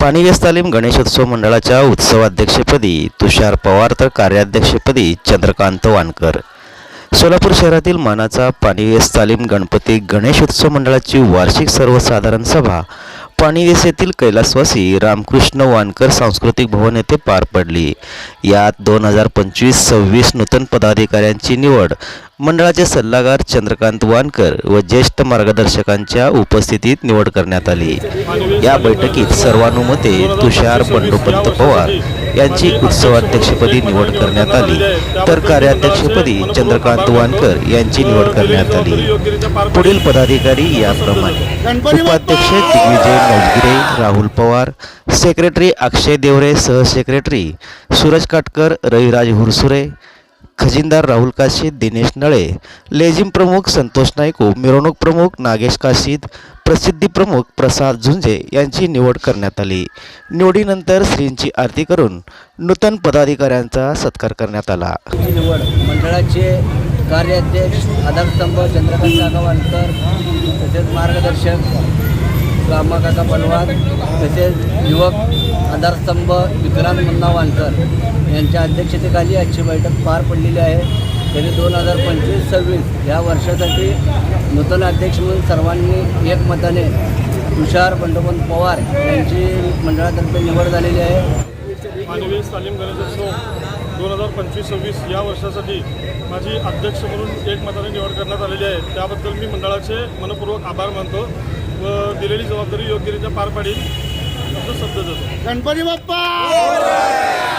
पाणीवेस तालीम गणेशोत्सव मंडळाच्या उत्सवाध्यक्षपदी तुषार पवार तर कार्याध्यक्षपदी चंद्रकांत वानकर. सोलापूर शहरातील मानाचा पाणीवेस तालीम गणपती गणेशोत्सव मंडळाची वार्षिक सर्वसाधारण सभा. पाणीवेस येथील कैलासवासी रामकृष्ण वानकर सांस्कृतिक भवन येथे पार पडली. यात दोन हजार पंचवीस सव्वीस नूतन पदाधिकाऱ्यांची निवड मंडळाचे सल्लागार चंद्रकांत वानकर व ज्येष्ठ मार्गदर्शकांच्या उपस्थितीत निवड करण्यात आली. या बैठकीत सर्वानुमते तुषार बंडोपंत पवार यांची उत्सवाध्यक्षपदी निवड करण्यात आली. तर कार्याध्यक्षपदी चंद्रकांत वानकर यांची निवड करण्यात आली. पुढील पदाधिकारी याप्रमाणे उपाध्यक्ष दिग्विजय नवगिरे राहुल पवार सेक्रेटरी अक्षय देवरे सहसेक्रेटरी सूरज काटकर रविराज हुरसुरे खजिनदार राहुल काशीद दिनेश नळे लेझिम प्रमुख संतोष नायको मिरवणूक प्रमुख नागेश काशीद प्रसिद्धी प्रमुख प्रसाद झुंजे यांची निवड करण्यात आली. निवडीनंतर श्रींची आरती करून नूतन पदाधिकाऱ्यांचा सत्कार करण्यात आला. निवड मंडळाचे कार्याध्यक्ष आधारस्तंभ चंद्रकांत काका तसेच मार्गदर्शक रामाकाका पलवार तसेच युवक आधारस्तंभ विक्रांत मुन्नावानकर यांच्या अध्यक्षतेखाली आजची बैठक पार पडलेली आहे. तरी दोन हजार पंचवीस सव्वीस या वर्षासाठी नूतन अध्यक्ष म्हणून सर्वांनी एकमताने तुषार बंडोपंत पवार यांची मंडळातर्फे निवड झालेली आहे. मानवीय तालीम गणेशोत्सव दोन हजार पंचवीस सव्वीस या वर्षासाठी माझी अध्यक्ष म्हणून एकमताने निवड करण्यात आलेली आहे. त्याबद्दल मी मंडळाचे मनपूर्वक आभार मानतो व दिलेली जबाबदारी योग्यरित्या पार पाडील. असं शब्द देतो. गणपती बाप्पा!